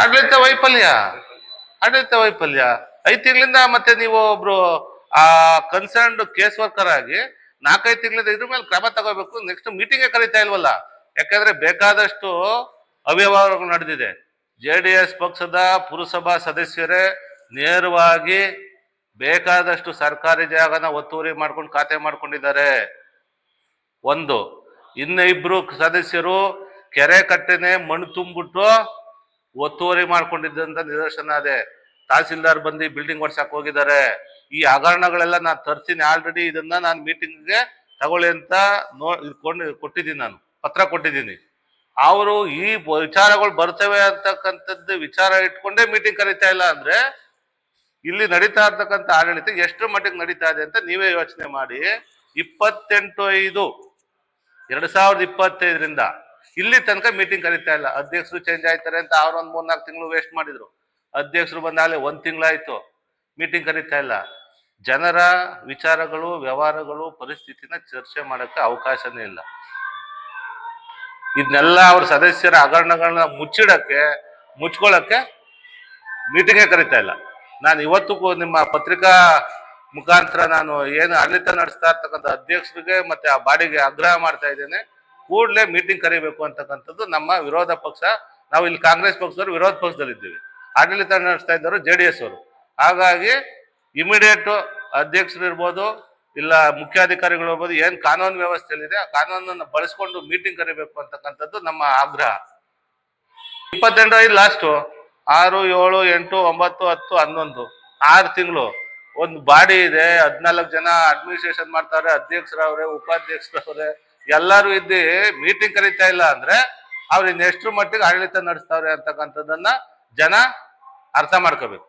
ಆಡಳಿತ ವೈಫಲ್ಯ ಆಡಳಿತ ವೈಫಲ್ಯ. ಐದು ತಿಂಗಳಿಂದ ಮತ್ತೆ ನೀವು ಒಬ್ರು, ಆ ಕನ್ಸರ್ನ್ಡ್ ಕೇಸ್ ವರ್ಕರ್ ಆಗಿ ನಾಲ್ಕೈದು ತಿಂಗಳಿಂದ ಇದ್ರ ಮೇಲೆ ಕ್ರಮ ತಗೋಬೇಕು. ನೆಕ್ಸ್ಟ್ ಮೀಟಿಂಗೇ ಕರೀತಾ ಇಲ್ವಲ್ಲ? ಯಾಕಂದ್ರೆ ಬೇಕಾದಷ್ಟು ಅವ್ಯವಹಾರಗಳು ನಡೆದಿದೆ. ಜೆ ಡಿ ಎಸ್ ಪಕ್ಷದ ಪುರಸಭಾ ಸದಸ್ಯರೇ ನೇರವಾಗಿ ಬೇಕಾದಷ್ಟು ಸರ್ಕಾರಿ ಜಾಗನ ಒತ್ತುವರಿ ಮಾಡ್ಕೊಂಡು ಖಾತೆ ಮಾಡ್ಕೊಂಡಿದ್ದಾರೆ. ಒಂದು, ಇನ್ನ ಇಬ್ರು ಸದಸ್ಯರು ಕೆರೆ ಕಟ್ಟೆನೆ ಮಣ್ಣು ತುಂಬಿಟ್ಟು ಒತ್ತುವರಿ ಮಾಡ್ಕೊಂಡಿದ್ದಂತ ನಿದರ್ಶನ ಅದೇ. ತಹಸೀಲ್ದಾರ್ ಬಂದು ಬಿಲ್ಡಿಂಗ್ ಹೊಡ್ಸಕ್ ಹೋಗಿದ್ದಾರೆ. ಈ ಹಗರಣಗಳೆಲ್ಲ ನಾನು ತರ್ತೀನಿ ಆಲ್ರೆಡಿ ಇದನ್ನ ನಾನು ಮೀಟಿಂಗ್ಗೆ ತಗೊಳ್ಳಿ ಅಂತ ನೋ ಇದ್ಕೊಂಡು ಕೊಟ್ಟಿದ್ದೀನಿ ನಾನು. ಪತ್ರ ಕೊಟ್ಟಿದ್ದೀನಿ. ಅವರು ಈ ವಿಚಾರಗಳು ಬರ್ತವೆ ಅಂತಕ್ಕಂಥದ್ದು ವಿಚಾರ ಇಟ್ಕೊಂಡೇ ಮೀಟಿಂಗ್ ಕರೀತಾ ಇಲ್ಲ ಅಂದ್ರೆ ಇಲ್ಲಿ ನಡೀತಾ ಇರ್ತಕ್ಕಂಥ ಆಡಳಿತ ಎಷ್ಟು ಮಟ್ಟಿಗೆ ನಡೀತಾ ಇದೆ ಅಂತ ನೀವೇ ಯೋಚನೆ ಮಾಡಿ. ಇಪ್ಪತ್ತೆಂಟು ಐದು, ಎರಡ್ ಸಾವಿರದ ಇಪ್ಪತ್ತೈದರಿಂದ ಇಲ್ಲಿ ತನಕ ಮೀಟಿಂಗ್ ಕರೀತಾ ಇಲ್ಲ. ಅಧ್ಯಕ್ಷರು ಚೇಂಜ್ ಆಯ್ತಾರೆ ಅಂತ ಅವ್ರೊಂದ್ ಮೂರ್ನಾಲ್ಕು ತಿಂಗಳು ವೇಸ್ಟ್ ಮಾಡಿದ್ರು. ಅಧ್ಯಕ್ಷರು ಬಂದಾಗಲೇ ಒಂದ್ ತಿಂಗಳಾಯ್ತು. ಮೀಟಿಂಗ್ ಕರೀತಾ ಇಲ್ಲ. ಜನರ ವಿಚಾರಗಳು, ವ್ಯವಹಾರಗಳು, ಪರಿಸ್ಥಿತಿನ ಚರ್ಚೆ ಮಾಡಕ್ಕೆ ಅವಕಾಶನೇ ಇಲ್ಲ. ಇದನ್ನೆಲ್ಲ ಅವ್ರ ಸದಸ್ಯರ ಹಗರಣಗಳನ್ನ ಮುಚ್ಚಿಡಕ್ಕೆ ಮುಚ್ಕೊಳ್ಳಕ್ಕೆ ಮೀಟಿಂಗೇ ಕರೀತಾ ಇಲ್ಲ. ನಾನು ಇವತ್ತು ನಿಮ್ಮ ಪತ್ರಿಕಾ ಮುಖಾಂತರ ನಾನು ಏನು ಆಡಳಿತ ನಡೆಸ್ತಾ ಇರ್ತಕ್ಕಂಥ ಅಧ್ಯಕ್ಷರಿಗೆ ಮತ್ತೆ ಆ ಬಾಡಿಗೆ ಆಗ್ರಹ ಮಾಡ್ತಾ ಇದ್ದೇನೆ. ಕೂಡಲೇ ಮೀಟಿಂಗ್ ಕರಿಬೇಕು ಅಂತಕ್ಕಂಥದ್ದು ನಮ್ಮ ವಿರೋಧ ಪಕ್ಷ. ನಾವು ಇಲ್ಲಿ ಕಾಂಗ್ರೆಸ್ ಪಕ್ಷದವರು ವಿರೋಧ ಪಕ್ಷದಲ್ಲಿದ್ದೀವಿ. ಆಡಳಿತ ನಡೆಸ್ತಾ ಇದ್ದವರು ಜೆ ಡಿ ಎಸ್ ಅವರು. ಹಾಗಾಗಿ ಇಮಿಡಿಯೇಟ್ ಅಧ್ಯಕ್ಷರು ಇರ್ಬೋದು, ಇಲ್ಲ ಮುಖ್ಯಾಧಿಕಾರಿಗಳು ಇರ್ಬೋದು, ಏನು ಕಾನೂನು ವ್ಯವಸ್ಥೆಯಲ್ಲಿದೆ, ಆ ಕಾನೂನನ್ನು ಬಳಸ್ಕೊಂಡು ಮೀಟಿಂಗ್ ಕರಿಬೇಕು ಅಂತಕ್ಕಂಥದ್ದು ನಮ್ಮ ಆಗ್ರಹ. ಇಪ್ಪತ್ತೆಂಟು ಐದು ಲಾಸ್ಟು ಆರು, ಏಳು, ಎಂಟು, ಒಂಬತ್ತು, ಹತ್ತು, ಹನ್ನೊಂದು, ಆರು ತಿಂಗಳು ಒಂದು ಬಾಡಿ ಇದೆ. ಹದಿನಾಲ್ಕು ಜನ ಅಡ್ಮಿನಿಸ್ಟ್ರೇಷನ್ ಮಾಡ್ತಾರೆ, ಅಧ್ಯಕ್ಷರವ್ರೆ, ಉಪಾಧ್ಯಕ್ಷರವ್ರೆ ಎಲ್ಲರೂ ಇದ್ದು ಮೀಟಿಂಗ್ ಕರೀತಾ ಇಲ್ಲ ಅಂದ್ರೆ ಅವ್ರು ಇನ್ನೆಷ್ಟು ಮಟ್ಟಿಗೆ ಆಡಳಿತ ನಡೆಸ್ತಾವ್ರೆ ಅಂತಕ್ಕಂಥದ್ದನ್ನ ಜನ ಅರ್ಥ ಮಾಡ್ಕೋಬೇಕು.